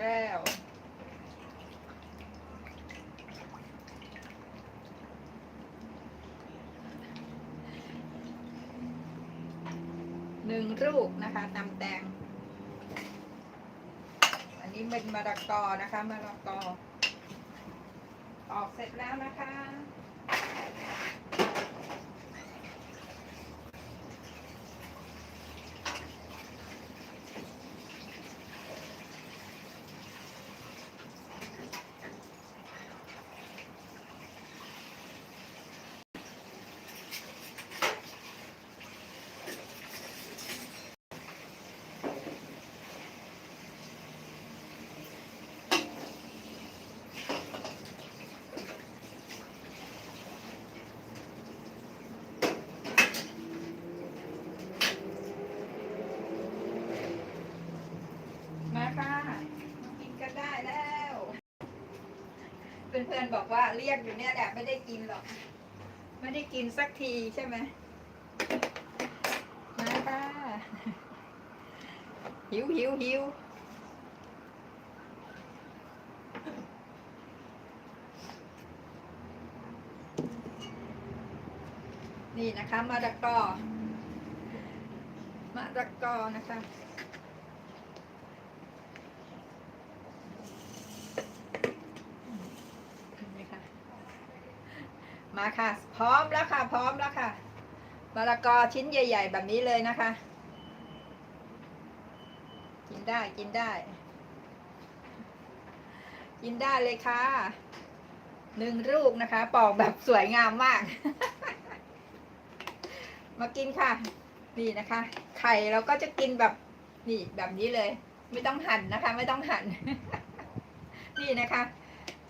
แล้วหนึ่งลูกนะคะตำแตง อันนี้เป็นมะละกอนะคะมะละกอ ออกเสร็จแล้วนะคะ มาค่ะมากินกันได้แล้ว เพื่อนๆบอกว่าเรียกอยู่เนี่ยแหละไม่ได้กินหรอก ไม่ได้กินสักทีใช่ไหมมาค่ะหิวหิวหิวนี่นะคะมะละกอมะละกอนะคะ นี่ค่ะ มาค่ะ พร้อมแล้วค่ะ พร้อมแล้วค่ะมะละกอชิ้นใหญ่ ๆ แบบนี้เลยนะคะ กินได้กินได้ กินได้เลยค่ะหนึ่งลูกนะคะ ปอกแบบสวยงามมาก มากินค่ะ นี่นะคะ ไข่เราก็จะกินแบบนี่แบบนี้เลย ไม่ต้องหั่นนะคะ ไม่ต้องหั่น นี่นะคะ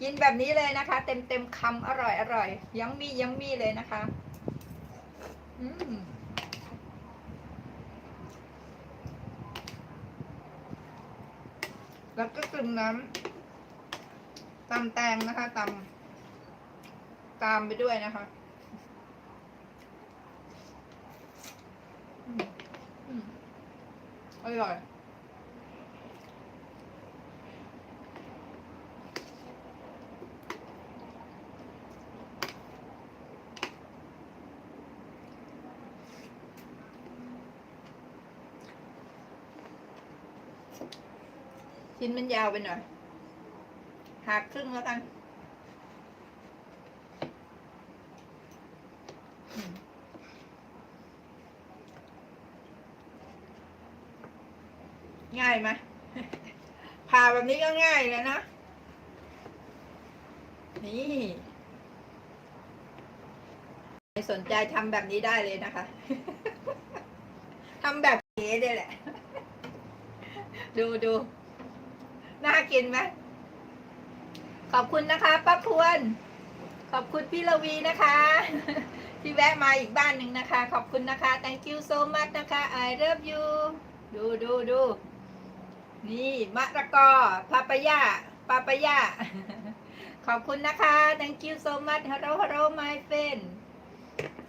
กินแบบนี้เลยนะคะ เต็มเต็มคำอร่อยอร่อยยังมียังมีเลยนะคะอืมแล้วก็กินน้ำตำแตงนะคะตำตามไปด้วยนะคะอืมอืมอร่อย ชิ้นมันยาวไปหน่อย หักครึ่งแล้วกัน ง่ายไหมผ่าแบบนี้ก็ง่ายเลยนะ นี่สนใจทำแบบนี้ได้เลยนะคะ ทำแบบเก๋เลยแหละ ดูดูน่ากินไหมขอบคุณนะคะป้าพวน ขอบคุณพี่ละวีนะคะ ที่แวะมาอีกบ้านหนึ่งนะคะ ขอบคุณนะคะ thank you so much นะคะ I love you ดูดูดูนี่มะระกอปาปายาปาปายาขอบคุณนะคะ thank you so much hello hello my friend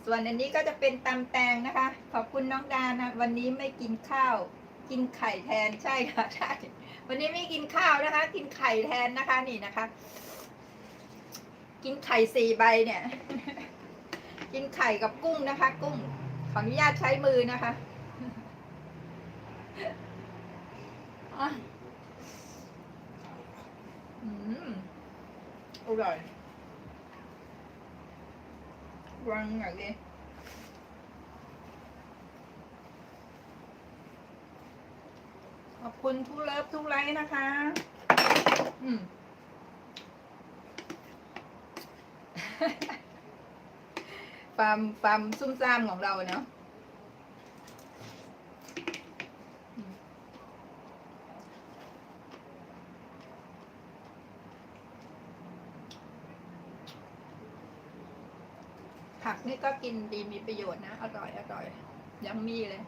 ส่วนอันนี้ก็จะเป็นตำแตงนะคะ ขอบคุณน้องดานะ วันนี้ไม่กินข้าว กินไข่แทนใช่ค่ะใช่วันนี้ไม่กินข้าวนะคะ กินไข่แทนนะคะนี่นะคะ กินไข่สี่ใบเนี่ย กินไข่กับกุ้งนะคะ กุ้งขออนุญาตใช้มือนะคะอืมอร่อยวังอย่าง ขอบคุณทุกเลิฟทุกไลค์นะคะ อืมฟาร์มฟาร์มซุ่มซ่ามของเราเนาะผักนี่ก็กินดีมีประโยชน์นะ อร่อยอร่อย ยังมีเลย